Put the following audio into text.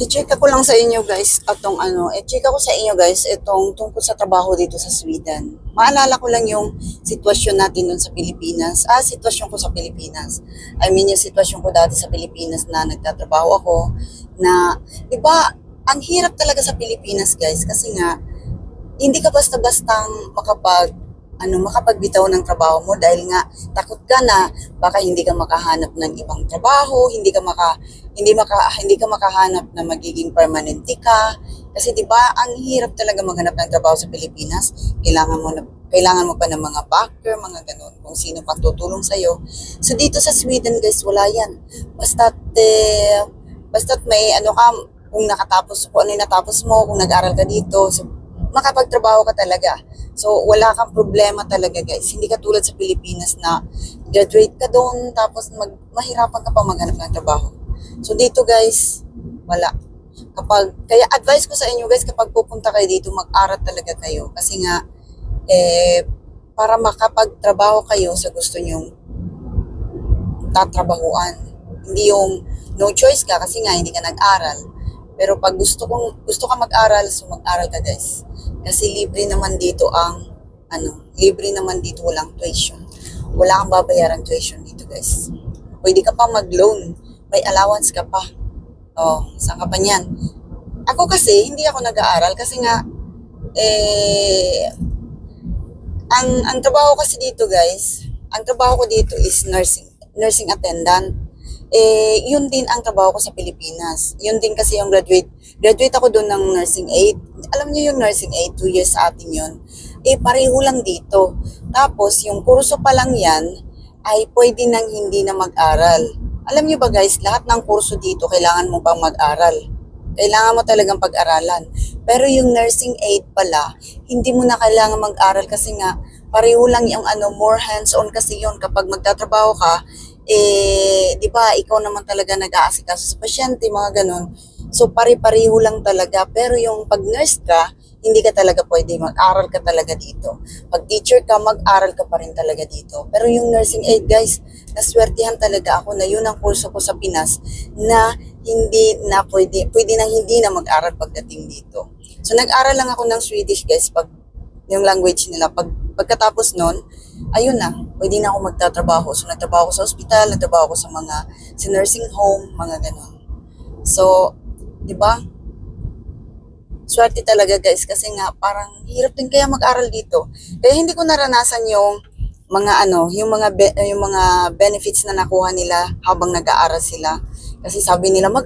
I-check ko lang sa inyo guys, atong ano, i-check ko sa inyo guys, itong tungkol sa trabaho dito sa Sweden. Maalala ko lang yung sitwasyon natin dun sa Pilipinas. Ah, sitwasyon ko sa Pilipinas. I mean, yung sitwasyon ko dati sa Pilipinas na nagtatrabaho ako, na, di ba, ang hirap talaga sa Pilipinas guys, kasi nga, hindi ka basta-bastang makapag ano makapagbitaw ng trabaho mo dahil nga takot ka na baka hindi ka makahanap ng ibang trabaho, hindi ka maka hindi maka hindi ka makahanap na magiging permanente ka kasi 'di ba ang hirap talaga maghanap ng trabaho sa Pilipinas. Kailangan mo na kailangan mo pa ng mga backer, mga ganun, kung sino pang tutulong sa'yo. So dito sa Sweden guys, wala yan. Basta't, eh, basta't may ano ka, kung nakatapos, kung ano yung natapos mo, kung nag-aral ka dito, so, makapagtrabaho ka talaga. So, wala kang problema talaga guys. Hindi ka tulad sa Pilipinas na graduate ka doon, tapos mag, mahirapan ka pa maghanap ng trabaho. So, dito guys, wala. Kapag, kaya advice ko sa inyo guys, kapag pupunta kayo dito, mag-aral talaga kayo. Kasi nga, eh, para makapagtrabaho kayo sa gusto nyong tatrabahuan. Hindi yung no choice ka kasi nga hindi ka nag-aral. Pero pag gusto kong gusto ka mag-aral, so mag-aral ka guys. Kasi libre naman dito ang ano, libre naman dito walang tuition. Wala kang babayaran tuition dito guys. Pwede ka pa mag-loan. May allowance ka pa. Oh, saan ka pa niyan? Ako kasi, hindi ako nag-aaral kasi nga, eh, ang, ang trabaho kasi dito guys, ang trabaho ko dito is nursing, nursing attendant. Eh, yun din ang trabaho ko sa Pilipinas. Yun din kasi yung graduate. Graduate ako doon ng nursing aid. Alam niyo yung nursing aid, two years sa atin yun. Eh, pareho lang dito. Tapos, yung kurso pa lang yan, ay pwede nang hindi na mag-aral. Alam niyo ba guys, lahat ng kurso dito, kailangan mo pang mag-aral. Kailangan mo talagang pag-aralan. Pero yung nursing aid pala, hindi mo na kailangan mag-aral kasi nga, pareho lang yung ano, more hands-on kasi yun. Kapag magtatrabaho ka, eh, di ba, ikaw naman talaga nag-aasikaso sa pasyente, mga ganun. So, pare-pareho lang talaga. Pero yung pag nurse ka, hindi ka talaga pwede mag-aral ka talaga dito. Pag teacher ka, mag-aral ka pa rin talaga dito. Pero yung nursing aid, guys, naswertihan talaga ako na yun ang kurso ko sa Pinas na hindi na pwede, pwede na hindi na mag-aral pagdating dito. So, nag-aral lang ako ng Swedish, guys, pag yung language nila. Pag, pagkatapos nun, ayun na, pwede na ako magtatrabaho. So, nagtrabaho ako sa hospital, nagtrabaho ako sa mga, sa nursing home, mga ganun. So, di ba? Swerte talaga guys kasi nga parang hirap din kaya mag-aral dito. Kaya hindi ko naranasan yung mga ano, yung mga be- yung mga benefits na nakuha nila habang nag-aaral sila. Kasi sabi nila mag